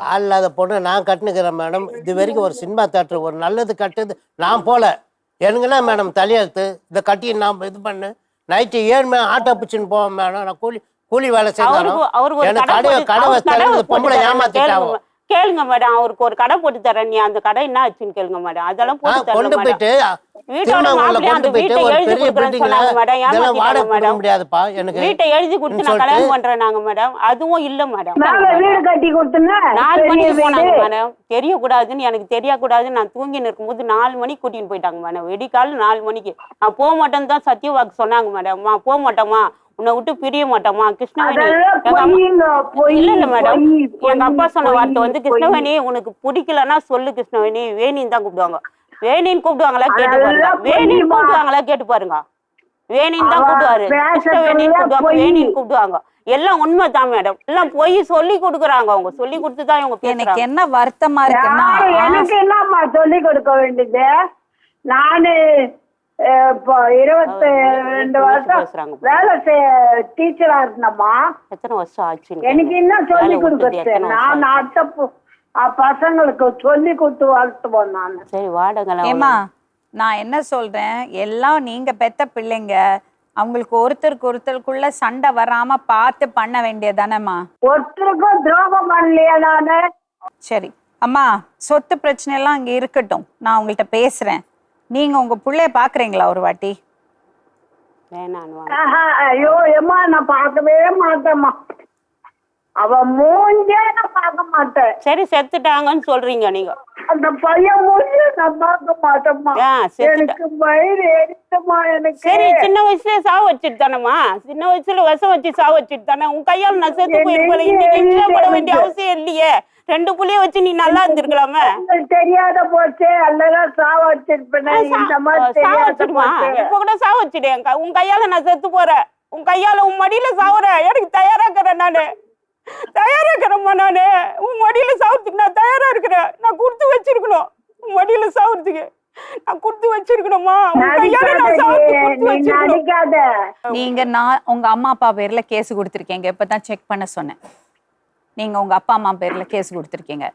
கால் இல்லாத பொண்ணு நான் கட்டுனுக்கிறேன் மேடம் இது வரைக்கும் ஒரு சினிமா தேட்டர் ஒரு நல்லது கட்டுது. நான் போல. எனக்குன்னா மேடம் தலையெழுத்து இதை கட்டி நான் இது பண்ணு. நைட்டு ஏழு மணி ஆட்டோ பிடிச்சின்னு போவேன் மேடம் நான் கூலி கூலி வேலை செய்யணும் எனக்கு கடை கடை வச்சு பொம்பளை தரேன். ஏமாத்திட்டாவோ கேளுங்க மேடம் அவருக்கு ஒரு கடை போட்டு தரேன். நீ அந்த கடை என்ன ஆச்சுன்னு கேளுங்க மேடம் அதெல்லாம் போட்டு கொண்டு போயிட்டு அந்த கொண்டு போயிட்டு வீட்டை ஒரு எழுதி பெரிய பில்டிங்ல சொன்னாங்க மேடம். இதெல்லாம் வாடகை கொடுக்க முடியாதுப்பா எனக்கு வீட்டை எழுதி கொடுத்து நான் கல்யாணம் பண்றேன் நாங்க மேடம். அதுவும் இல்ல மேடம். வீடு கட்டி நாலு வீடு. போனாங்க மேடம். தெரியக்கூடாதுன்னு எனக்கு தெரியக்கூடாதுன்னு நான் தூங்கி இருக்கும்போது நாலு மணிக்கு கூட்டின்னு போயிட்டாங்க மேடம். வெடிக்கால நாலு மணிக்கு. நான் போக மாட்டேன்னு தான் சத்தியவாக்கு சொன்னாங்க மேடம். மா போக மாட்டோமா உன்னை விட்டு பிரிய மாட்டோமா கிருஷ்ணவேணி இல்ல இல்ல மேடம். எங்க அப்பா சொன்ன வார்த்தை வந்து. கிருஷ்ணவேணி உனக்கு பிடிக்கலன்னா சொல்லு கிருஷ்ணவேணி. வேணின்னு தான் கூப்பிடுவாங்க. வேணின்னு கூப்பிடுவாங்களா கேட்டு பாருங்க. வேணின்னு? கூப்பிடுவாங்களா கேட்டு பாருங்க. வேணின்னு தான் கூப்பிடுவாரு. கிருஷ்ணவேணின்னு கூப்பிடுவாங்க. வேணின்னு கூப்பிடுவாங்க. எல்லாம் உண்மைதான் மேடம் எல்லாம் போய் சொல்லி கொடுக்குறாங்க அவங்க. சொல்லி கொடுத்து தான் இவங்க எனக்கு என்ன வருத்தமா இருக்குன்னா எனக்கு என்னம்மா சொல்லி கொடுக்க வேண்டியது? நானு இப்போ இருபத்தி ரெண்டு வருஷம் பேசுறாங்க. வேலை டீச்சரா இருந்தம்மா. எத்தனை வருஷம் ஆச்சுன்னு எனக்கு. என்ன சொல்லி கொடுக்கறது? நான் ஆச்சு? அடுத்த பசங்களுக்கு சொல்லி கொடுத்து வளர்த்துவோம் நான். சரி வாடகை ஏமா நான் என்ன சொல்றேன்? எல்லாம் நீங்க பெத்த பிள்ளைங்க அவங்களுக்கு ஒருத்தருக்கு ஒருத்தருக்குள்ள சண்டை வராம பார்த்து பண்ண வேண்டியதானேம்மா ஒருத்தருக்கும் துரோகம் பண்ணலையா நானு. சரி அம்மா சொத்து பிரச்சனை எல்லாம் அங்க இருக்கட்டும். நான் உங்கள்கிட்ட பேசுறேன். நீங்க உங்க புள்ளைய பாக்குறீங்களா ஒரு வாட்டி? ஐயோ ஏம்மா நான் பார்க்கவே மாட்டேம்மா. அவ மூஞ்சே நான் பார்க்க மாட்டேன். சரி செத்துட்டாங்கன்னு சொல்றீங்க நீங்க. அந்த பையன் மூஞ்சே நான் பார்க்க மாட்டேம்மா. எனக்கு வயிறு எரிச்சுமா எனக்கு. சரி சின்ன வயசுல சாவு வச்சுட்டு தானேம்மா. சின்ன வயசுல விஷம் வச்சு சாவு வச்சுட்டு தானே. உன் கையால் நான் செத்து போயிருப்பேன் இன்னைக்கு இஷ்டப்பட வேண்டிய அவசியம் இல்லையே. ரெண்டு புள்ளைய வச்சு நீ நல்லா இருந்திருக்கலாமே. தெரியாத போச்சே. அல்லதான் சாவ வச்சிருப்பேன். இந்த மாதிரி சாவு போச்சே. இப்ப கூட சாவு வச்சுடு உன் கையால நான் செத்து போறேன். உன் கையால உன் மடியில சாவுறேன். எனக்கு தயாராக்கிறேன் நானு. தயாராக்கிறேம்மா நானு. உன் மடியில சாவுறதுக்கு நான் தயாரா இருக்கிறேன். நான் கொடுத்து வச்சிருக்கணும். உன் மடியில சாவுறதுக்கு. நான் கொடுத்து வச்சிருக்கணுமா. நீங்க நான் உங்க அம்மா அப்பா பேர்ல கேஸ் கொடுத்துருக்கீங்க. இப்பதான் செக் பண்ண சொன்னேன். நீங்க உங்க அப்பா அம்மா பேர்ல கேஸ் கொடுத்துருக்கீங்க.